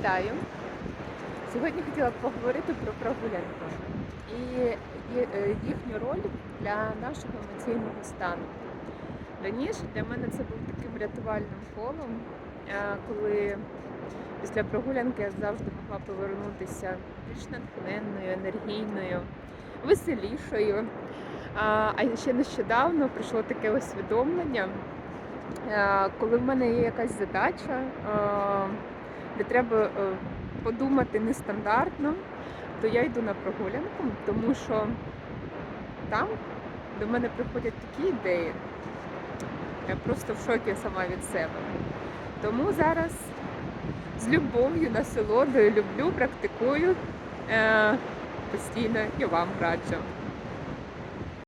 Вітаю! Сьогодні хотіла б поговорити про прогулянку і е, їхню роль для нашого емоційного стану. Раніше для мене це був таким рятувальним колом, е, коли після прогулянки я завжди могла повернутися більш натхненною, енергійною, веселішою. А ще нещодавно прийшло таке усвідомлення, е, коли в мене є якась задача, де треба е, подумати нестандартно, то я йду на прогулянку, тому що там до мене приходять такі ідеї. Я просто в шокі сама від себе. Тому зараз з любов'ю, насолодою люблю, практикую е, постійно і вам раджу.